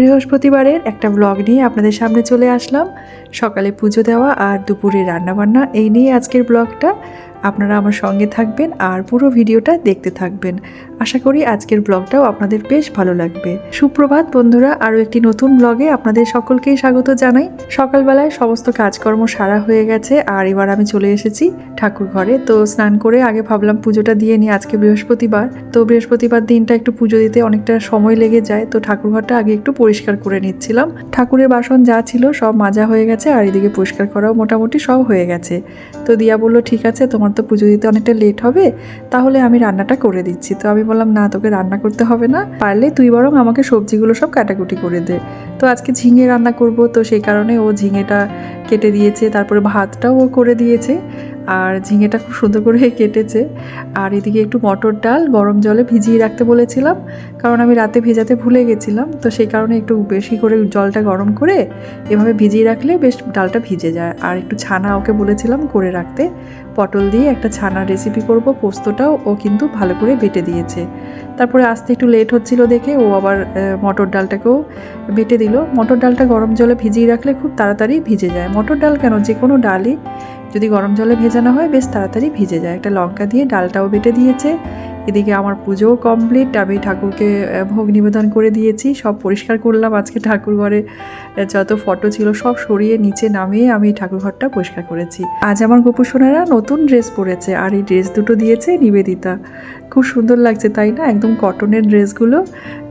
বৃহস্পতিবারের একটা ব্লগ নিয়ে আপনাদের সামনে চলে আসলাম। সকালে পুজো দেওয়া আর দুপুরে রান্নাবান্না, এই নিয়ে আজকের ব্লগটা আপনারা আমার সঙ্গে থাকবেন আর পুরো ভিডিওটা দেখতে থাকবেন। আশা করি আজকের ব্লগটাও আপনাদের বেশ ভালো লাগবে। সুপ্রভাত বন্ধুরা, আরও একটি নতুন ব্লগে আপনাদের সকলকেই স্বাগত জানাই। সকালবেলায় সমস্ত কাজকর্ম সারা হয়ে গেছে আর এবার আমি চলে এসেছি ঠাকুর ঘরে। তো স্নান করে আগে ভাবলাম পুজোটা দিয়ে নিই, আজকে বৃহস্পতিবার। তো বৃহস্পতিবার দিনটা একটু পুজো দিতে অনেকটা সময় লেগে যায়, তো ঠাকুর ঘরটা আগে একটু পরিষ্কার করে নিচ্ছিলাম। ঠাকুরের বাসন যা ছিল সব মাজা হয়ে গেছে আর এদিকে পরিষ্কার করাও মোটামুটি সব হয়ে গেছে। তো দিয়া বলল, ঠিক আছে, তোমার তো পুজো দিতে অনেকটা লেট হবে, তাহলে আমি রান্নাটা করে দিচ্ছি। তো আমি বললাম, না, তোকে রান্না করতে হবে না। পারলে তুই বরং আমাকে সবজিগুলো সব কাটাকুটি করে দে। তো আজকে ঝিঙে রান্না করব, তো সেই কারণে ও ঝিঙেটা কেটে দিয়েছে, তারপরে ভাতটাও ও করে দিয়েছে। আর ঝিঙেটা খুব সুন্দর করে কেটেছে। আর এদিকে একটু মটর ডাল গরম জলে ভিজিয়ে রাখতে বলেছিলাম, কারণ আমি রাতে ভেজাতে ভুলে গেছিলাম। তো সেই কারণে একটু বেশি করে জলটা গরম করে এভাবে ভিজিয়ে রাখলে বেশ ডালটা ভিজে যায়। আর একটু ছানা ওকে বলেছিলাম করে রাখতে। পটল দিয়ে একটা ছানার রেসিপি করব, পোস্তটাও ও কিন্তু ভালো করে বেটে দিয়েছে। তারপরে আসতে একটু লেট হচ্ছিল দেখে ও আবার মটর ডালটাকেও বেটে দিল। মটর ডালটা গরম জলে ভিজিয়ে রাখলে খুব তাড়াতাড়ি ভিজে যায়। মটর ডাল কেন? যে কোনো ডালই যদি গরম জলে ভেজানো হয়, বেশ তাড়াতাড়ি ভিজে যায়। একটা লঙ্কা দিয়ে ডালটাও বেটে দিয়েছে। এদিকে আমার পুজোও কমপ্লিট আমি ঠাকুরকে ভোগ নিবেদন করে দিয়েছি, সব পরিষ্কার করলাম। আজকে ঠাকুর ঘরে যত ফটো ছিল সব সরিয়ে নিচে নামিয়ে আমি ঠাকুর ঘরটা পরিষ্কার করেছি। আজ আমার গোপু সোনারা নতুন ড্রেস পরেছে আর এই ড্রেস দুটো দিয়েছে নিবেদিতা। খুব সুন্দর লাগছে, তাই না? একদম কটনের ড্রেসগুলো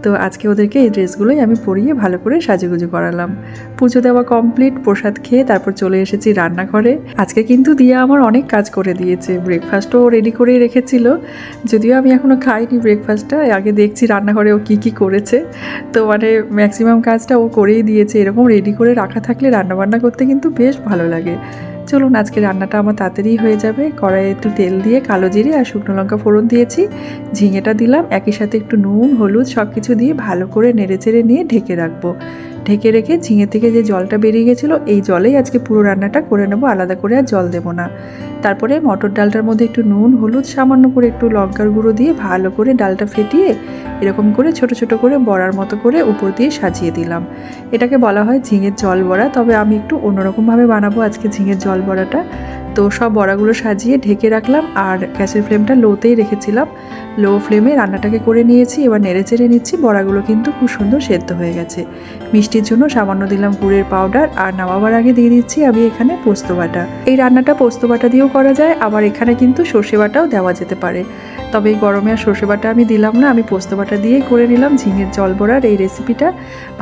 তো আজকে ওদেরকে এই ড্রেসগুলোই আমি পরিয়ে ভালো করে সাজুগুজু করালাম। পুজো দেওয়া কমপ্লিট প্রসাদ খেয়ে তারপর চলে এসেছি রান্নাঘরে। আজকে কিন্তু দিয়া আমার অনেক কাজ করে দিয়েছে। ব্রেকফাস্টও রেডি করেই রেখেছিল। যদিও আমি এখনও খাইনি ব্রেকফাস্টটা আগে দেখছি রান্নাঘরে ও কী কী করেছে। তো মানে ম্যাক্সিমাম কাজটা ও করেই দিয়েছে। এরকম রেডি করে রাখা থাকলে রান্নাবান্না করতে কিন্তু বেশ ভালো লাগে। চলুন, আজকে রান্নাটা আমার তাড়াতাড়ি হয়ে যাবে। কড়াইয়ে একটু তেল দিয়ে কালো জিরে আর শুকনো লঙ্কা ফোড়ন দিয়েছি। ঝিঙেটা দিলাম, একই সাথে একটু নুন, হলুদ সব কিছু দিয়ে ভালো করে নেড়েচেড়ে নিয়ে ঢেকে রাখব। ঢেকে রেখে ঝিঙে থেকে যে জলটা বেরিয়ে গেছিল, এই জলেই আজকে পুরো রান্নাটা করে নেব, আলাদা করে আর জল দেবো না। তারপরে মটর ডালটার মধ্যে একটু নুন, হলুদ, সামান্য করে একটু লঙ্কার গুঁড়ো দিয়ে ভালো করে ডালটা ফেটিয়ে এরকম করে ছোট ছোট করে বড়ার মতো করে উপর দিয়ে সাজিয়ে দিলাম। এটাকে বলা হয় ঝিঙের জল বড়া, তবে আমি একটু অন্যরকমভাবে বানাবো। আজকে ঝিঙের জল বড়াটা তো সব বড়াগুলো সাজিয়ে ঢেকে রাখলাম আর গ্যাসের ফ্লেমটা লোতেই রেখেছিলাম। লো ফ্লেমে রান্নাটাকে করে নিয়েছি, এবার নেড়ে চেড়ে নিচ্ছি, বড়াগুলো কিন্তু খুব সুন্দর সেদ্ধ হয়ে গেছে। মিষ্টির জন্য সামান্য দিলাম গুড়ের পাউডার আর নামাবার আগে দিয়ে দিচ্ছি আমি এখানে পোস্ত বাটা। এই রান্নাটা পোস্ত বাটা দিয়েও করা যায়, আবার এখানে কিন্তু সর্ষে বাটাও দেওয়া যেতে পারে। তবে এই গরমে আর সর্ষে বাটা আমি দিলাম না, আমি পোস্ত বাটা দিয়েই করে নিলাম ঝিঙের জল বড়ার এই রেসিপিটা।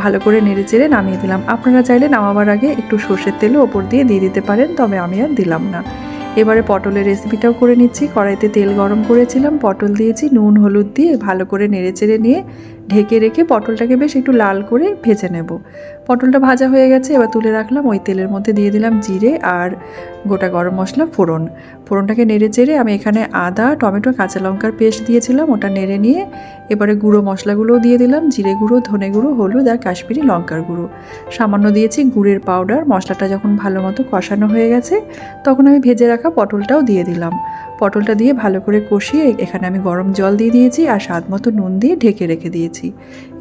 ভালো করে নেড়ে চেড়ে নামিয়ে দিলাম। আপনারা চাইলে নামাবার আগে একটু সর্ষের তেলও ওপর দিয়ে দিয়ে দিতে পারেন, তবে আমি আর দিলাম না। এবারে পটলের রেসিপিটাও করে নিচ্ছি। কড়াইতে তেল গরম করেছিলাম। পটল দিয়েছি, নুন, হলুদ দিয়ে ভালো করে নেড়ে চেড়ে নিয়ে ঢেকে রেখে পটলটাকে বেশ একটু লাল করে ভেজে নেব। পটলটা ভাজা হয়ে গেছে, এবার তুলে রাখলাম ওই তেলের মধ্যে দিয়ে দিলাম জিরে আর গোটা গরম মশলা ফোড়ন। ফোড়নটাকে নেড়ে চেড়ে আমি এখানে আদা, টমেটো, কাঁচা লঙ্কার পেস্ট দিয়েছিলাম, ওটা নেড়ে নিয়ে এবারে গুঁড়ো মশলাগুলোও দিয়ে দিলাম, জিরে গুঁড়ো, ধনে গুঁড়ো, হলুদ আর কাশ্মীরি লঙ্কার গুঁড়ো। সামান্য দিয়েছি গুড়ের পাউডার, মশলাটা যখন ভালো মতো কষানো হয়ে গেছে, তখন আমি ভেজে রাখা পটলটাও দিয়ে দিলাম। পটলটা দিয়ে ভালো করে কষিয়ে এখানে আমি গরম জল দিয়ে দিয়েছি আর স্বাদ মতো নুন দিয়ে ঢেকে রেখে দিয়েছি।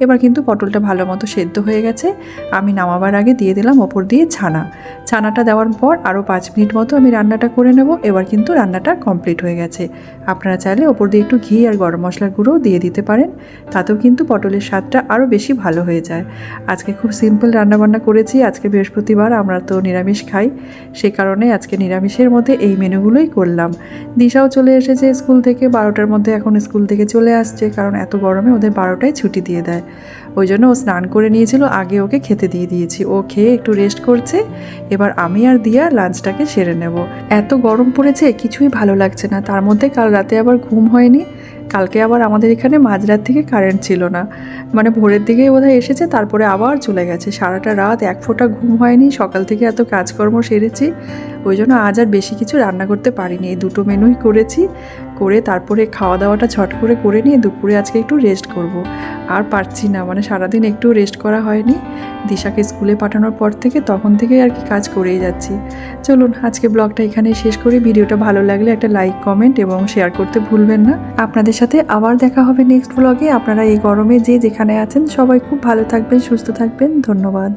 এবার কিন্তু পটলটা ভালো মতো সেদ্ধ হয়ে গেছে। আমি নামাবার আগে দিয়ে দিলাম ওপর দিয়ে ছানা। ছানাটা দেওয়ার পর আরও পাঁচ মিনিট মতো আমি রান্নাটা করে নেব। এবার কিন্তু রান্নাটা কমপ্লিট হয়ে গেছে। আপনারা চাইলে ওপর দিয়ে একটু ঘি আর গরম মশলার গুঁড়োও দিয়ে দিতে পারেন। তাতেও কিন্তু পটলের স্বাদটা আরও বেশি ভালো হয়ে যায়। আজকে খুব সিম্পল রান্নাবান্না করেছি। আজকে বৃহস্পতিবার, আমরা তো নিরামিষ খাই। সে কারণে আজকে নিরামিষের মধ্যে এই মেনুগুলোই করলাম। দিশাও চলে এসেছে স্কুল থেকে। বারোটার মধ্যে এখন স্কুল থেকে চলে আসছে। কারণ এত গরমে ওদের বারোটায় ছুটি দিয়ে দেয়। ওই জন্য ও স্নান করে নিয়েছিল, আগে ওকে খেতে দিয়ে দিয়েছি। ও খেয়ে একটু রেস্ট করছে, এবার আমি আর দিয়া লাঞ্চটাকে সেরে নেব। এত গরম পড়েছে, কিছুই ভালো লাগছে না। তার মধ্যে কাল রাতে আবার ঘুম হয়নি। কালকে আবার আমাদের এখানে মাঝরাত থেকে কারেন্ট ছিল না। মানে ভোরের দিকেই বোধহয় এসেছে, তারপরে আবার চলে গেছে। সারাটা রাত এক ফোঁটা ঘুম হয়নি, সকাল থেকে এত কাজকর্ম সেরেছি। ওই জন্য আজ আর বেশি কিছু রান্না করতে পারিনি। এই দুটো মেনুই করেছি, করে তারপরে খাওয়া দাওয়াটা ছট করে করে নিয়ে দুপুরে আজকে একটু রেস্ট করব। আর পারছি না মানে সারাদিন একটু রেস্ট করা হয়নি। দিশাকে স্কুলে পাঠানোর পর থেকে তখন থেকে আর কি কাজ করেই যাচ্ছি। চলুন, আজকে ব্লগটা এখানে শেষ করি। ভিডিওটা ভালো লাগলে একটা লাইক কমেন্ট এবং শেয়ার করতে ভুলবেন না। আপনাদের সাথে আবার দেখা হবে নেক্সট ব্লগে আপনারা এই গরমে যে যেখানে আছেন, সবাই খুব ভালো থাকবেন, সুস্থ থাকবেন। ধন্যবাদ।